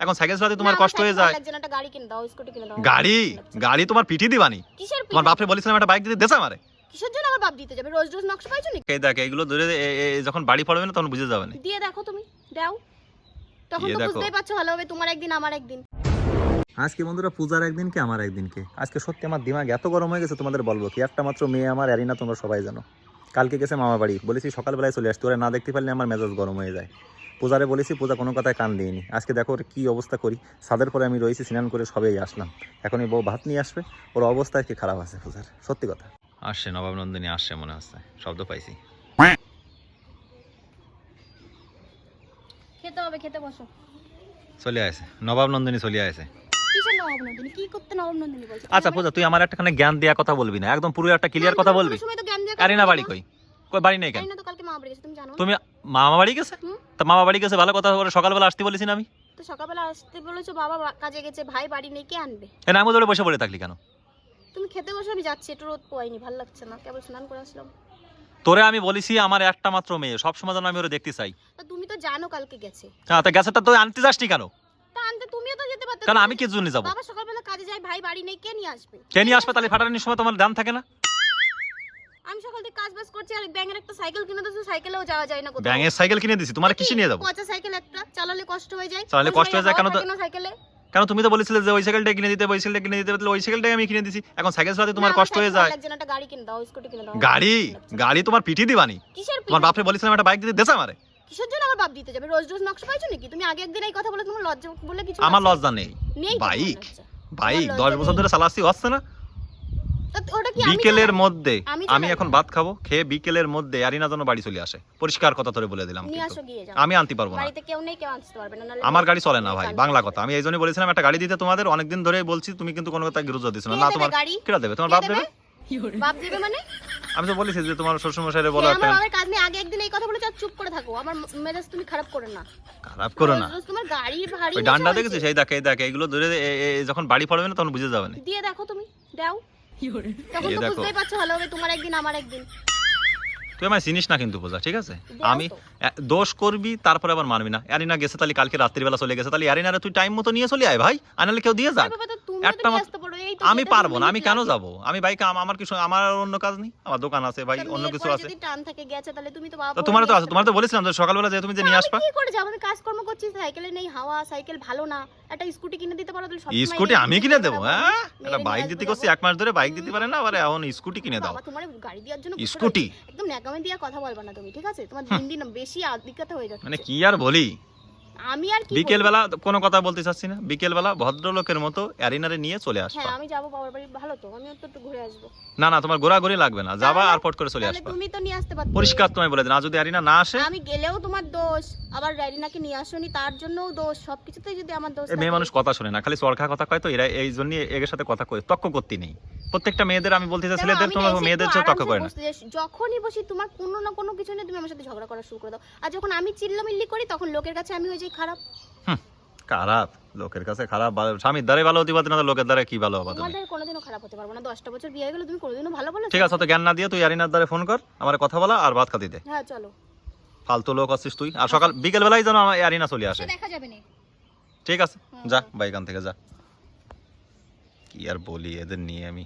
এখন সাইকেল চালাতে তোমার কষ্ট হয়ে যায়। গাড়ি কিনে দাও স্কুটি কিনে দাও। গাড়ি? গাড়ি তোমার পিঠি দিবানি? কিসের তোমার বাপরে বলেছিলাম একটা বাইক দিতে দেশা মারে কিসের জন্য আমার বাপ দিতে যাবে? রোজ রোজ নকশা পাইছো নাকি? এই দেখ এগুলো ধরে এ- এ- যখন বাড়ি পড়বে না তখন বুঝে যাবে না। দিয়ে দেখো তুমি দাও। তখন তো বুঝতেই পারছ ভালোভাবে তোমার একদিন আমার একদিন। আজকে বন্ধুরা পূজার একদিনকে আমার একদিনকে আজকে সত্যি আমার দিমাগ এত গরম হয়ে গেছে তোমাদের বলব কি? একটা মাত্র মেয়ে আমার অ্যারিনা তোমরা সবাই জানো। কালকে গেছে মামা বাড়ি। বলেছি সকালবেলায় চলে আসতে ওরা না দেখতে পারলে আমার মেজাজ গরম হয়ে যায়। পূজারে বলেছি পূজা কোনো কথায় কান দিইনি। আজকে দেখো ওর কী অবস্থা করি। ছাদের পরে আমি রয়েছি স্নান করে সবেই আসলাম। এখন এই বউ ভাত নিয়ে আসবে ওর অবস্থা কি খারাপ আছে পূজার? সত্যি কথা। আসছে নবাব নন্দিনী আসছে মনে হচ্ছে। শব্দ পাইছি। খেতে হবে খেতে বসো। চলে আসে। নবাব নন্দিনী চলে আসে। কিসের নবম নন্দিনী কি করতে নবম নন্দিনী বলছো? আচ্ছা পূজা তুই আমার একটা জ্ঞান দেওয়া কথা বলবি না। একদম পুরো একটা ক্লিয়ার কথা বলবি। আরে না। বাড়ি কই? বাড়ি নেই কেন? না তো কালকে মা বাড়ি গেছে তুমি জানো। তুমি মামা বাড়ি গেছে? তা মামা বাড়ি গেছে ভালো কথা বলে সকালবেলা আসতে বলেছি না আমি? তো সকালবেলা আসতে বলেছ বাবা কাজে গেছে ভাই বাড়ি নেই কে আনবে? এ না আমি ধরে বসে পড়ে থাকলি কেন? তুমি খেতে বসে আমি যাচ্ছি একটু রোদ পোয়াইনি ভালো লাগছে না কেবল স্নান করে আসলাম। তোরে আমি বলেছি আমার একটা মাত্র মেয়ে সবসময় যেন আমি ওরে দেখতে চাই। তা তুমি তো জানো কালকে গেছে। হ্যাঁ তা গেছে তা তুই আনতে যাসনি কেন? তা আনতে তুমিও তো যেতে পারতে কারণ আমি কি জন্য যাব? বাবা সকালবেলা কাজে যায় ভাই বাড়ি নেই কে নিয়ে আসবে? কে নিয়ে আসবে? তাহলে ফাটানির সময় তোমার দাম থাকে না? আমি সকাল থেকে কাজ বাজ করছি আর ব্যাঙের একটা সাইকেল কিনে সাইকেলেও যাওয়া যায় না কোথাও। ব্যাঙের সাইকেল কিনে দিছি তোমার কিসে নিয়ে যাব? পচা সাইকেল একটা চালালে কষ্ট হয়ে যায়। চালালে কষ্ট হয়ে যায় কেন তো- সাইকেলে। কেন তুমি তো বলেছিলে যে ওই সাইকেলটা কিনে দিতে ওই সাইকেলটা কিনে দিতে তাহলে ওই সাইকেলটাই আমি কিনে দিছি। এখন সাইকেল চালাতে তোমার কষ্ট হয়ে যায়। একটা গাড়ি কিনে দাও স্কুটি কিনে দাও। গাড়ি? গাড়ি তোমার পিঠি দিবানি। কিসের তোমার বাপরে বলেছিলাম একটা বাইক দিতে দেশা মারে কিসের জন্য আমার বাপ দিতে যাবে? রোজ রোজ নকশা পাইছো নাকি? তুমি আগে একদিন এই কথা বলে তোমার লজ্জা বলে কিছু আমার লজ্জা নেই। বাইক বাইক দশ বছর ধরে চালাচ্ছি হচ্ছে না? বিকেলের মধ্যে আমি এখন ভাত খাব খেয়ে বিকেলের মধ্যে আরিনা যেন বাড়ি চলে আসে। পরিষ্কার কথা ধরে বলে দিলাম আমি আনতে পারব না। আমার গাড়ি চলে না ভাই বাংলা কথা। আমি এই জন্য বলেছিলাম একটা গাড়ি দিতে তোমাদের অনেকদিন ধরে বলছি তুমি কিন্তু কোনো কথা গুরুত্ব দিচ্ছ না। তোমার? কেটা দেবে? তোমার বাপ দেবে? দেবে? বাপ দিবে মানে? আমি তো বলেছি যে তোমার শ্বশুর মশাইরে বলো একটা। আমার কাজ নেই আগে একদিন এই কথা বলেছ আর চুপ করে থাকো। আমার মেজাজ তুমি খারাপ করে না। খারাপ করো না। তোমার গাড়ি ভারী ওই ডান্ডা হয়েছে। দেখেছিস? এই দেখে দেখে এগুলো ধরে যখন বাড়ি পড়বে না তখন বুঝে যাবে না দিয়ে দেখো তুমি দাও। তখন তো বুঝতেই পারছ ভালোভাবে তোমার একদিন আমার একদিন। তুই আমায় চিনিস না কিন্তু বোঝা ঠিক আছে? আমি দোষ করবি তারপরে আবার মানবি না। অ্যারিনা গেছে তাহলে কালকে রাত্রিবেলা চলে গেছে। তাহলে অ্যারিনারে তুই টাইম মতো নিয়ে চলে আয় ভাই। আনালে কেউ দিয়ে যাক। একটা আমি পারব না আমি কেন যাব? আমি বাইকে আমার কিছু আমার অন্য কাজ নেই আমার দোকান আছে ভাই অন্য কিছু আছে। যদি টান থাকে গেছে তাহলে তুমি তো বাবা তোমার তো আছে তোমার তো বলেছিলাম যে সকালবেলা যে তুমি যে নিয়ে আসবা। কি করে যাব? আমি কাজকর্ম করছি সাইকেলে নেই হাওয়া সাইকেল ভালো না। একটা স্কুটি কিনে দিতে পারো তাহলে সবসময় স্কুটি আমি কিনে দেবো হ্যাঁ? একটা বাইক দিতে করছি এক মাস ধরে বাইক দিতে পারে না আবার এখন স্কুটি কিনে দাও। তোমার গাড়ি দেওয়ার জন্য স্কুটি? একদম ন্যাকামি দিয়ে কথা বলবা না তুমি ঠিক আছে? তোমার দিন দিন বেশি আধিক্যতা হয়ে যাচ্ছে। মানে কি আর বলি? আমি আর কি কোনো কথা বলতে চাচ্ছি না। বিকেল বেলা ভদ্রলোকের মতো অ্যারিনারে নিয়ে চলে আসবা। হ্যাঁ আমি যাব বাবার বাড়ি। ভালো তো আমি তো একটু ঘুরে আসব। না না তোমার ঘোরাঘুরি লাগবে না। যাবা আর পট করে চলে আসবা। তুমি তো নিয়ে আসতে পারতে। পরিষ্কার বলে দিন আর যদি অ্যারিনা না আসে আমি গেলেও তোমার দোষ আবার র্যারিনাকে নিয়ে আসোনি তার জন্যও দোষ সবকিছুতেই যদি আমার দোষ মেয়ে মানুষ কথা শুনে না খালি চরখা কথা কয় তো এরা এই জন্য এর সাথে কথা কয় তক্ক করতে নেই। প্রত্যেকটা মেয়েদের আমি বলতে চাই ছেলেদের তোমার মেয়েদের তক্ক আরামসে করে না যখনই বসি তোমার কোনো না কোনো কিছু নিয়ে তুমি আমার সাথে ঝগড়া করা শুরু করে দাও। আর যখন আমি চিল্লামিল্লি করি তখন লোকের কাছে আমি হয়ে যাই খারাপ। খারাপ। লোকের কাছে খারাপ স্বামীর দ্বারে ভালো হতে পারতে না লোকের দ্বারে কি ভালো হবে তোমাদের কোনোদিনও খারাপ হতে পারব না। দশটা বছর বিয়ে হয়ে গেলে তুমি কোনোদিনও ভালো বলো ঠিক আছে তো জ্ঞান না দিয়ে তুই আরিনার দ্বারে ফোন কর আমার কথা বলা আর ভাত খাতি দে হ্যাঁ চলো। ফালতু লোক আছিস তুই। আর সকাল বিকেল বেলায় যেন আমার অ্যারিনা চলে আসে। দেখা যাবে না। ঠিক আছে যা বাইকান থেকে যা। কি আর বলি এদের নিয়ে আমি?